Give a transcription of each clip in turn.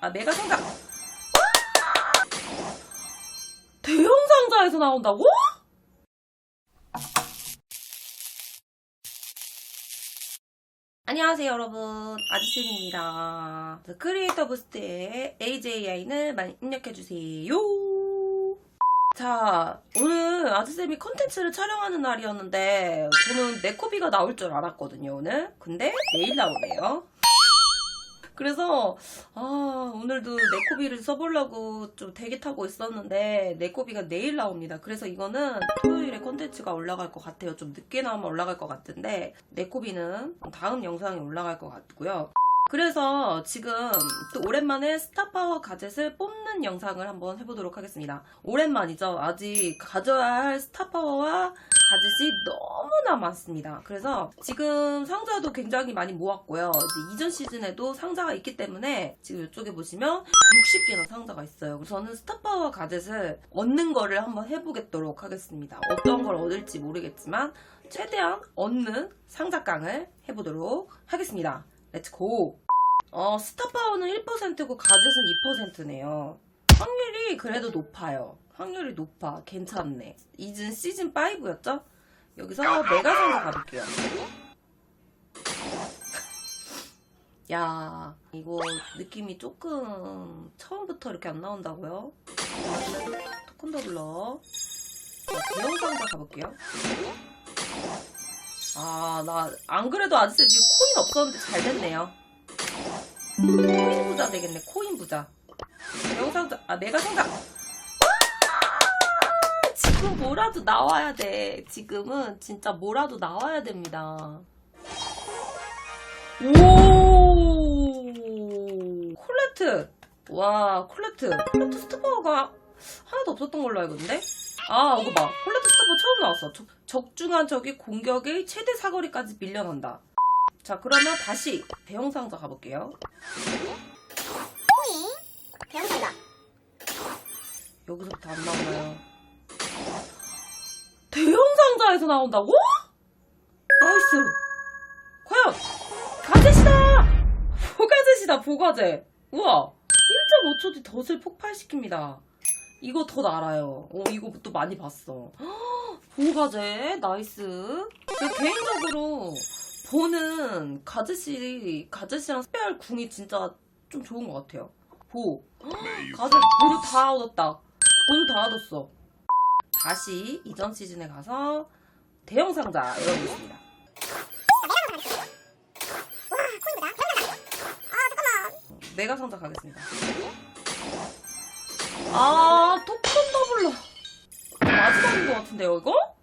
아, 메가 상자. 대형 상자에서 나온다고? 안녕하세요 여러분. 아지쌤입니다. 크리에이터 부스트에 AJI는 많이 입력해주세요. 자 오늘 아지쌤이 컨텐츠를 촬영하는 날이었는데 저는 네코비가 나올 줄 알았거든요 오늘. 근데 내일 나오네요 그래서 아 오늘도 네코비를 써보려고 좀 대기 타고 있었는데 네코비가 내일 나옵니다. 그래서 이거는 토요일에 콘텐츠가 올라갈 것 같아요. 좀 늦게 나오면 올라갈 것 같은데 네코비는 다음 영상에 올라갈 것 같고요. 그래서 지금 또 오랜만에 스타파워 가젯을 뽑는 영상을 한번 해보도록 하겠습니다. 오랜만이죠. 아직 가져야 할 스타파워와 가젯이 너무나 많습니다. 그래서 지금 상자도 굉장히 많이 모았고요. 이제 이전 시즌에도 상자가 있기 때문에 지금 이쪽에 보시면 60개나 상자가 있어요. 저는 스타파워 가젯을 얻는 거를 한번 해보겠도록 하겠습니다. 어떤 걸 얻을지 모르겠지만 최대한 얻는 상자깡을 해보도록 하겠습니다. 렛츠고! 어, 스타파워는 1%고 가젯은 2%네요. 확률이 그래도 높아요. 확률이 높아. 괜찮네. 이즌 시즌 5였죠? 여기서 메가 상자 가볼게요. 야, 이거 느낌이 조금 처음부터 이렇게 안 나온다고요? 토큰 더블러. 자, 대형 상자 가볼게요. 아, 나 안 그래도 아저씨 지금 코인 없었는데 잘 됐네요. 코인 부자 되겠네, 코인 부자. 대형 상자, 아, 메가 상자. 지금 뭐라도 나와야 돼. 지금은 진짜 뭐라도 나와야 됩니다. 오! 콜레트! 와, 콜레트. 콜레트 스타파워가 하나도 없었던 걸로 알고 있는데? 아, 이거 봐. 콜레트 스타파워 처음 나왔어. 적, 적중한 적이 공격의 최대 사거리까지 밀려난다. 자, 그러면 다시 대형 상자 가볼게요. 코인 대형상자 여기서부터 안 나오나요? 대형 상자에서 나온다고? 나이스! 과연! 가젯이다! 보가젯이다, 보가젯! 우와! 1.5초 뒤 덫을 폭발시킵니다. 이거 더 알아요. 어, 이거 또 많이 봤어. 헉, 보가젯, 나이스. 개인적으로 보는 가젯이, 가젯이랑 스페알 궁이 진짜 좀 좋은 것 같아요. 보. 가젯 모두 다 얻었다. 모두 다 얻었어. 다시 이전 시즌에 가서 대형 상자 열어보겠습니다. 메가 상자 가겠습니다. 아, 토큰 더블러. 마지막인 것 같은데요, 이거?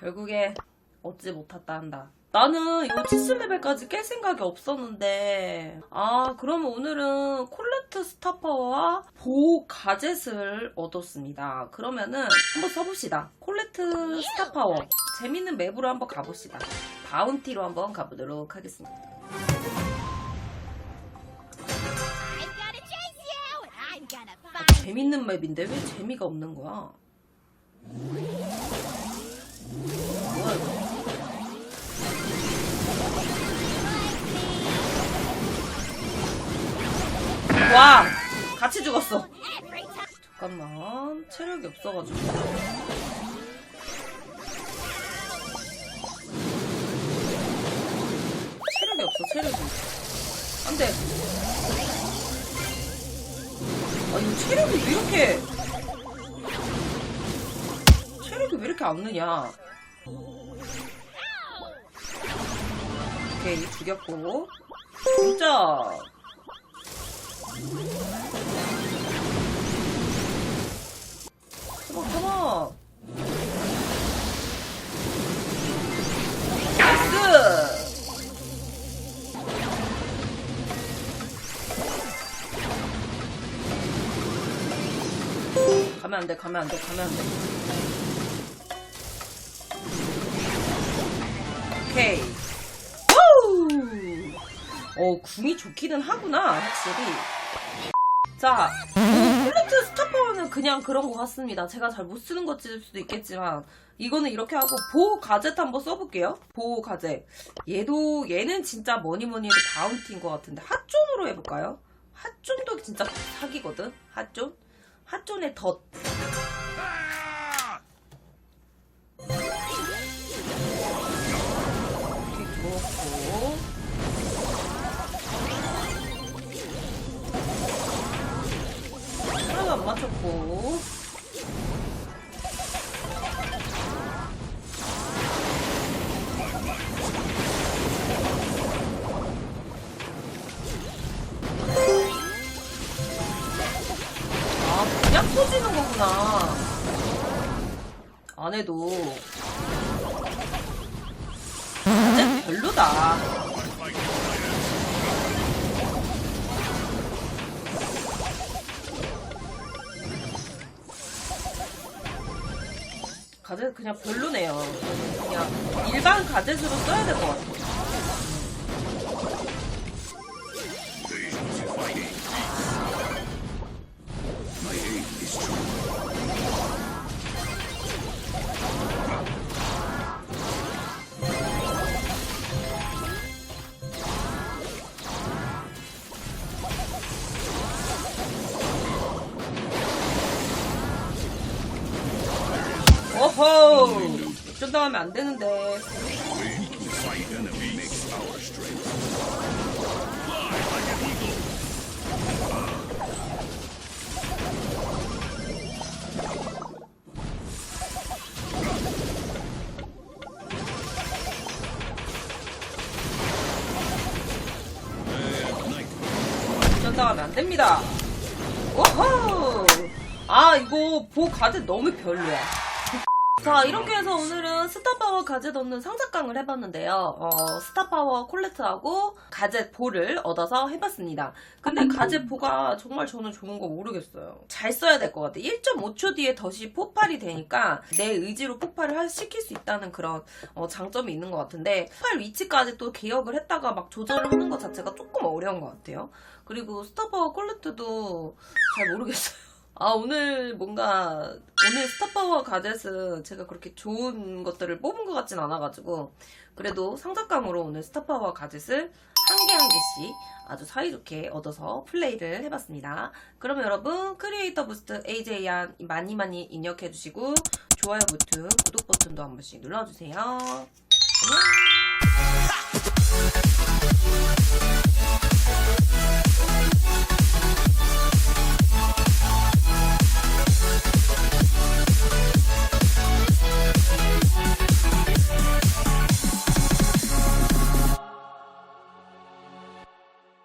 결국에 얻지 못했다 한다. 나는 이거 70레벨까지 깰 생각이 없었는데, 아, 그러면 오늘은 콜레트 스타파워와 보 가젯을 얻었습니다. 그러면은 한번 써봅시다. 콜레트 스타파워. 재밌는 맵으로 한번 가봅시다. 바운티로 한번 가보도록 하겠습니다. Find 재밌는 맵인데 왜 재미가 없는 거야? 뭐야, 이거? 와! 같이 죽었어. 잠깐만. 체력이 없어가지고. 체력이 없어, 체력이. 안 돼. 아니, 체력이 왜 이렇게. 체력이 왜 이렇게 안 느냐. 오케이, 죽였고. 진짜. 컴온, 컴온. 나이스! 가면 안 돼, 가면 안 돼, 가면 안 돼. 오케이. 우! 어, 궁이 좋기는 하구나, 확실히. 자, 오, 콜레트 스타파워는 그냥 그런 것 같습니다. 제가 잘 못 쓰는 것일 수도 있겠지만 이거는 이렇게 하고 보호 가젯 한번 써볼게요. 보호 가젯. 얘도 얘는 진짜 뭐니 뭐니 해도 바운티인 것 같은데 핫존으로 해볼까요? 핫존도 진짜 사기거든. 핫존. 핫존의 덧. 맞췄고. 아, 그냥 터지는 거구나. 안 해도. 진짜 별로다. 가젯 그냥 별로네요. 그냥 일반 가젯으로 써야 될 것 같아요. 역전당하면 안 되는데. 역전당하면 안 됩니다. 오호! 아, 이거 보 가젯 너무 별로야. 자, 이렇게 해서 오늘은 스타파워 가젯 없는 상작강을 해봤는데요. 어, 스타파워 콜레트하고 가젯 보를 얻어서 해봤습니다. 근데 가젯 보가 정말 저는 좋은 거 모르겠어요. 잘 써야 될 것 같아. 1.5초 뒤에 덫이 폭발이 되니까 내 의지로 폭발을 할- 시킬 수 있다는 그런 어, 장점이 있는 것 같은데 폭발 위치까지 또 개혁을 했다가 막 조절을 하는 것 자체가 조금 어려운 것 같아요. 그리고 스타파워 콜레트도 잘 모르겠어요. 아, 오늘 뭔가, 오늘 스타파워 가젯은 제가 그렇게 좋은 것들을 뽑은 것 같진 않아가지고, 그래도 상작감으로 오늘 스타파워 가젯을 한 개 한 개씩 아주 사이좋게 얻어서 플레이를 해봤습니다. 그러면 여러분, 크리에이터 부스트 AJ안 많이 많이 입력해주시고, 좋아요 버튼, 구독 버튼도 한 번씩 눌러주세요. 안녕!